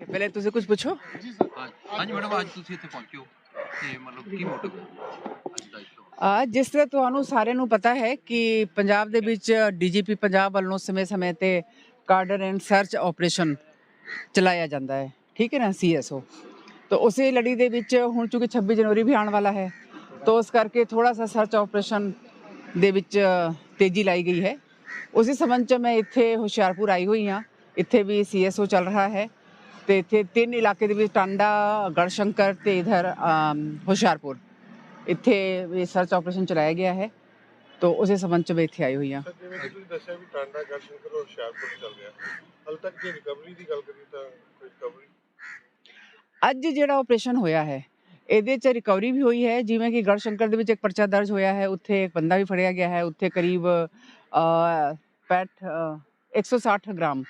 ਠੀਕ ਹੈ ਪਹਿਲੇ ਤੁਸੀਂ ਕੁਝ ਪੁੱਛੋ ਹਾਂਜੀ ਮੈਡਮ ਅੱਜ ਤੁਸੀਂ ਇੱਥੇ ਪਹੁੰਚੇ ਹੋ ਤੇ ਮਤਲਬ ਕੀ ਮੋਟਿਵ ਅੱਜ ਦਾ ਸ਼ੋ ਆ ਜਿਸ ਤਰ੍ਹਾਂ ਤੁਹਾਨੂੰ ਸਾਰਿਆਂ ਨੂੰ ਪਤਾ ਹੈ ਕਿ ਪੰਜਾਬ ਦੇ ਵਿੱਚ ਡੀਜੀਪੀ ਪੰਜਾਬ ਵੱਲੋਂ ਸਮੇਂ-ਸਮੇਂ ਤੇ ਕਾਰਡਰ ਐਂਡ ਸਰਚ ਆਪਰੇਸ਼ਨ ਚਲਾਇਆ ਜਾਂਦਾ ਹੈ ਠੀਕ ਹੈ ਨਾ ਸੀਐਸਓ ਤਾਂ ਉਸੇ ਲੜੀ ਦੇ ਵਿੱਚ ਹੁਣ ਚੂੰਕਿ 26 ਜਨਵਰੀ ਵੀ ਆਉਣ ਵਾਲਾ ਹੈ ਤਾਂ ਉਸ ਕਰਕੇ ਥੋੜਾ ਸਾ ਸਰਚ ਆਪਰੇਸ਼ਨ ਦੇ ਵਿੱਚ ਤੇਜ਼ੀ ਲਾਈ ਗਈ ਹੈ ਉਸੇ ਸੰਬੰਧ ਚ ਮੈਂ ਇੱਥੇ ਹੁਸ਼ਿਆਰਪੁਰ ਆਈ ਹੋਈ ਹਾਂ ਇੱਥੇ ਵੀ ਸੀਐਸਓ ਚੱਲ ਰਿਹਾ ਹੈ ਤੇ ਇੱਥੇ ਤਿੰਨ ਇਲਾਕੇ ਦੇ ਵਿੱਚ ਟਾਂਡਾ ਗੜਸ਼ੰਕਰ ਤੇ ਇਧਰ ਹੁਸ਼ਿਆਰਪੁਰ ਇੱਥੇ ਵੀ ਸਰਚ ਆਪਰੇਸ਼ਨ ਚਲਾਇਆ ਗਿਆ ਹੈ ਤਾਂ ਉਸੇ ਸੰਬੰਧ ਚ ਮੈਂ ਇੱਥੇ ਆਈ ਹੋਈ ਹਾਂ ਸਰ ਜਿਵੇਂ ਕਿ ਤੁਸੀਂ ਦੱਸਿਆ ਵੀ ਟਾਂਡਾ ਗੜਸ਼ੰਕਰ ਔਰ ਹੁਸ਼ਿਆਰਪੁਰ ਚੱਲ ਰਿਹਾ ਹਾਲ ਤੱਕ ਜੇ ਰਿਕਵਰੀ ਦੀ ਗੱਲ ਕਰੀਏ ਤਾਂ ਕੋਈ ਰਿਕਵਰੀ ਅੱਜ ਜਿਹੜਾ ਆਪਰੇਸ਼ਨ ਹੋਇਆ ਹੈ ਇਹਦੇ ਚ ਰਿਕਵਰੀ ਵੀ ਹੋਈ ਹੈ ਜਿਵੇਂ ਕਿ ਗੜਸ਼ੰਕਰ ਦੇ ਵਿੱਚ ਇੱਕ ਪਰਚਾ ਦਰਜ ਹੋਇਆ ਹੈ ਉੱਥੇ ਇੱਕ ਬੰਦਾ ਵੀ ਫੜਿਆ ਗਿਆ ਹੈ ਉੱਥੇ ਕਰੀਬ ਅ, 65 ਅ, 160 ਗ੍ਰਾਮ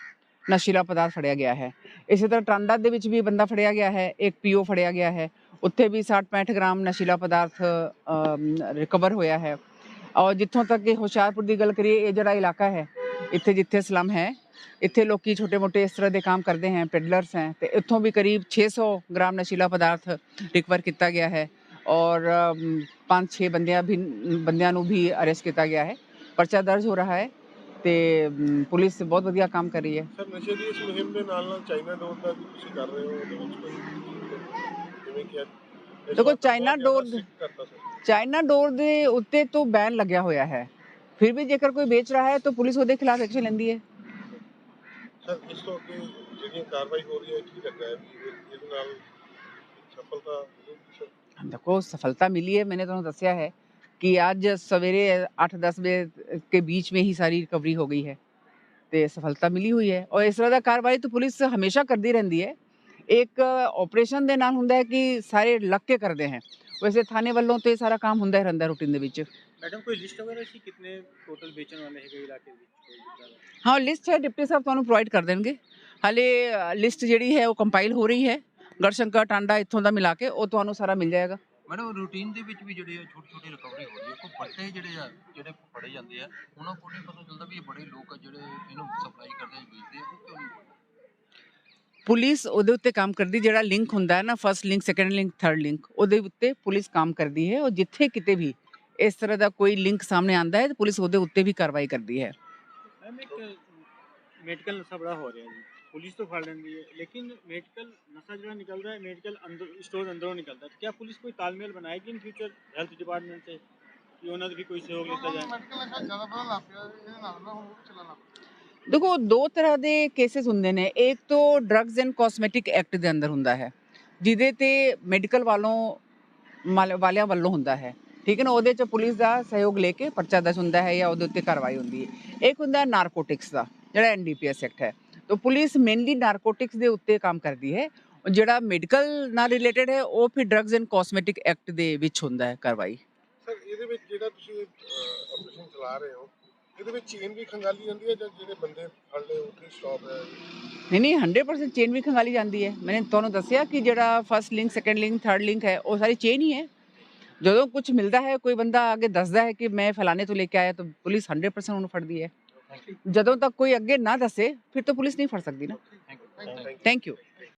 ਨਸ਼ੀਲਾ ਪਦਾਰਥ ਫੜਿਆ ਗਿਆ ਹੈ। ਇਸੇ ਤਰ੍ਹਾਂ ਟਾਂਡਾ ਦੇ ਵਿੱਚ ਵੀ ਬੰਦਾ ਫੜਿਆ ਗਿਆ ਹੈ, ਇੱਕ ਪੀਓ ਫੜਿਆ ਗਿਆ ਹੈ। ਉੱਥੇ ਵੀ 60 65 ਗ੍ਰਾਮ ਨਸ਼ੀਲਾ ਪਦਾਰਥ ਰਿਕਵਰ ਹੋਇਆ ਹੈ। ਔਰ ਜਿੱਥੋਂ ਤੱਕ ਕਿ ਹੁਸ਼ਿਆਰਪੁਰ ਦੀ ਗੱਲ ਕਰੀਏ, ਇਹ ਜਿਹੜਾ ਇਲਾਕਾ ਹੈ, ਇੱਥੇ ਜਿੱਥੇ ਸਲਮ ਹੈ, ਇੱਥੇ ਲੋਕੀ ਛੋਟੇ-ਮੋਟੇ ਇਸ ਤਰ੍ਹਾਂ ਦੇ ਕੰਮ ਕਰਦੇ ਹਨ ਪੈਡਲਰਸ ਹਨ ਤੇ ਇੱਥੋਂ ਵੀ ਕਰੀਬ 600 ਗ੍ਰਾਮ ਨਸ਼ੀਲਾ ਪਦਾਰਥ ਰਿਕਵਰ ਕੀਤਾ ਗਿਆ ਹੈ। ਔਰ 5-6 ਬੰਦਿਆਂ ਵੀ ਬੰਦਿਆਂ ਨੂੰ ਵੀ ਅਰੈਸਟ ਕੀਤਾ ਗਿਆ ਹੈ। ਪਰਚਾ ਦਰਜ ਹੋ ਰਿਹਾ ਹੈ। ਤੇ ਪੁਲਿਸ ਬਹੁਤ ਵਧੀਆ ਕੰਮ ਕਰ ਰਹੀ ਹੈ ਸਰ ਨਸ਼ੇ ਦੀ ਇਸ ਮੁਹਿੰਮ ਦੇ ਨਾਲ ਨਾਲ ਚਾਈਨਾ ਡੋਰ ਦਾ ਵੀ ਤੁਸੀਂ ਕਰ ਰਹੇ ਹੋ ਉਹਦੇ ਵਿੱਚ ਕੋਈ ਜਿਵੇਂ ਕਿ ਇਸ ਦੇਖੋ ਵਕਤ ਚਾਈਨਾ ਬਹੁਤ ਡੋਰ- ਜ਼ਿਆਦਾ strict ਕਰਤਾ ਸਰ। ਚਾਈਨਾ ਡੋਰ ਦੇ ਉੱਤੇ ਤੋਂ ਬੈਨ ਲੱਗਿਆ ਹੋਇਆ ਹੈ ਫਿਰ ਵੀ ਜੇਕਰ ਕੋਈ ਵੇਚ ਰਿਹਾ ਹੈ ਤਾਂ ਪੁਲਿਸ ਉਹਦੇ ਖਿਲਾਫ ਐਕਸ਼ਨ ਲੈਂਦੀ ਹੈ ਸਰ ਇਸ ਤੋਂ ਅੱਗੇ ਜਿਹੜੀ ਕਾਰਵਾਈ ਹੋ ਰਹੀ ਹੈ ਕੀ ਲੱਗਾ ਹੈ ਵੀ ਇਹ- ਇਹਦੇ ਨਾਲ ਸਫਲਤਾ ਹੋਊਗੀ ਸਰ? ਦੇਖੋ ਸਫਲਤਾ ਮਿਲੀ ਹੈ ਮੈਨੇ ਤੁਹਾਨੂੰ ਦੱਸਿਆ ਹੈ कि आज सवेरे अठ दस बजे के बीच में ही सारी रिकवरी हो गई है। तो सफलता मिली हुई है। और इस तरह का कार्रवाई तो पुलिस हमेशा करती रहती है। एक ऑपरेशन के नाम होंगे कि सारे लग के करते हैं। वैसे थाने वालों तो सारा काम होंगे रहा है रूटीन मैडम कोई लिस्ट वगैरह कितने टोटल बेचने वाले हैं हाँ लिस्ट है। डिप्टी साहब तो थानू प्रोवाइड कर देंगे। हाले लिस्ट जी है वो कंपाइल हो रही है। गड़शंकर टांडा इतों का मिला के वो तो सारा मिल जाएगा। ਮੈਡਮ ਰੂਟੀਨ ਦੇ ਵਿੱਚ ਵੀ ਜਿਹੜੇ ਛੋਟੀ ਛੋਟੀ ਰਿਕਵਰੀ ਹੋ ਰਹੀ ਹੈ। ਕੋਈ ਵੱਡੇ ਜਿਹੜੇ ਆ ਜਿਹੜੇ ਫੜੇ ਜਾਂਦੇ ਆ ਉਹਨਾਂ ਕੋਲ ਨਹੀਂ ਪਤਾ ਚੱਲਦਾ ਵੀ ਇਹ ਬੜੇ ਲੋਕ ਆ ਜਿਹੜੇ ਇਹਨੂੰ ਸਪਲਾਈ ਕਰਦੇ ਆ ਵੇਚਦੇ ਆ ਉਹ ਕਿਉਂ ਨਹੀਂ? ਪੁਲਿਸ ਉਹਦੇ ਉੱਤੇ ਕੰਮ ਕਰਦੀ ਜਿਹੜਾ ਲਿੰਕ ਹੁੰਦਾ ਹੈ ਨਾ first link second link third link ਉਹਦੇ ਉੱਤੇ ਪੁਲਿਸ ਕੰਮ ਕਰਦੀ ਹੈ। ਔਰ ਜਿੱਥੇ ਕਿਤੇ ਵੀ ਇਸ ਤਰ੍ਹਾਂ ਦਾ ਕੋਈ ਲਿੰਕ ਸਾਹਮਣੇ ਆਂਦਾ ਹੈ ਤਾਂ ਪੁਲਿਸ ਉਹਦੇ ਉੱਤੇ ਵੀ ਕਾਰਵਾਈ ਕਰਦੀ ਹੈ। ਮੈਮ ਇੱਕ ਮੈਡੀਕਲ ਨਸ਼ਾ ਬੜਾ ਹੋ ਰਿਹਾ ਜੀ। ਪੁਲਿਸ ਤੋਂ ਫੜ ਲੈਂਦੀ ਹੈ। ਲੇਕਿਨ ਮੈਡੀਕਲ ਨਸ਼ਾ ਜਿਹੜਾ ਨਿਕਲਦਾ ਹੈ ਮੈਡੀਕਲ ਅੰਦਰ ਸਟੋਰ ਅੰਦਰੋਂ ਨਿਕਲਦਾ ਹੈ। ਕੀ ਪੁਲਿਸ ਕੋਈ ਤਾਲਮੇਲ ਬਣਾਏਗੀ ਇਨ ਫਿਊਚਰ ਹੈਲਥ ਡਿਪਾਰਟਮੈਂਟ ਸੇ ਕਿ ਉਹਨਾਂ ਦਾ ਵੀ ਕੋਈ ਸਹਿਯੋਗ ਲਿੱਤਾ ਜਾਏ? ਮੈਡੀਕਲ ਨਸ਼ਾ ਜ਼ਿਆਦਾ ਬੜਾ ਲੱਗ ਪਿਆ ਇਹਦੇ ਨਾਲ ਮੈਂ ਹੁਣ ਚੱਲਣਾ ਦੇਖੋ ਦੋ ਤਰ੍ਹਾਂ ਦੇ ਕੇਸਸ ਹੁੰਦੇ ਨੇ। ਇੱਕ ਤੋਂ ਡਰੱਗਸ ਐਂਡ ਕਾਸਮੈਟਿਕ ਐਕਟ ਦੇ ਅੰਦਰ ਹੁੰਦਾ ਹੈ ਜਿਹਦੇ ਤੇ ਮੈਡੀਕਲ ਵਾਲੋਂ ਵਾਲਿਆਂ ਵੱਲੋਂ ਹੁੰਦਾ ਹੈ। ਠੀਕ ਹੈ ਨਾ? ਉਹਦੇ ਚ ਪੁਲਿਸ ਦਾ ਸਹਿਯੋਗ ਲੈ ਕੇ ਪਰਚਾ ਦਰਜ ਹੁੰਦਾ ਕਾਰਵਾਈ ਹੁੰਦੀ ਹੈ। ਤਾਂ ਪੁਲਿਸ ਮੇਨਲੀ ਨਾਰਕੋਟਿਕਸ ਦੇ ਉੱਤੇ ਕੰਮ ਕਰਦੀ ਹੈ। ਜਿਹੜਾ ਮੈਡੀਕਲ ਨਾਲ ਰਿਲੇਟਡ ਹੈ ਉਹ ਫਿਰ ਡਰੱਗਸ ਐਂਡ ਕਾਸਮੈਟਿਕ ਐਕਟ ਦੇ ਵਿੱਚ ਹੁੰਦਾ ਹੈ ਕਾਰਵਾਈ। ਸਰ ਇਹਦੇ ਵਿੱਚ ਜਿਹੜਾ ਤੁਸੀਂ ਆਪਰੇਸ਼ਨ ਚਲਾ ਰਹੇ ਹੋ ਇਹਦੇ ਵਿੱਚ ਚੇਨ ਵੀ ਖੰਗਾਲੀ ਜਾਂਦੀ ਹੈ ਜਾਂ ਜਿਹੜੇ ਬੰਦੇ ਫੜ ਲਏ ਉੱਥੇ ਸਟਾਪ ਹੈ? ਨਹੀਂ ਨਹੀਂ 100% ਚੇਨ ਵੀ ਖੰਗਾਲੀ ਜਾਂਦੀ ਹੈ। ਮੈंने ਤੁਹਾਨੂੰ ਦੱਸਿਆ ਕਿ ਜਿਹੜਾ first link second link third link ਹੈ ਉਹ ਸਾਰੀ ਚੇਨ ਹੀ ਹੈ। ਜਦੋਂ ਕੁਝ ਮਿਲਦਾ ਹੈ ਕੋਈ ਬੰਦਾ ਅੱਗੇ ਦੱਸਦਾ ਹੈ ਕਿ ਮੈਂ ਫਲਾਣੇ ਤੋਂ ਲੈ ਕੇ ਆਇਆ ਤਾਂ ਪੁਲਿਸ 100% ਉਹਨੂੰ ਫੜਦੀ ਹੈ। ਜਦੋਂ ਤੱਕ ਕੋਈ ਅੱਗੇ ਨਾ ਦੱਸੇ ਫਿਰ ਤਾਂ ਪੁਲਿਸ ਨਹੀਂ ਫੜ ਸਕਦੀ ਨਾ। Thank you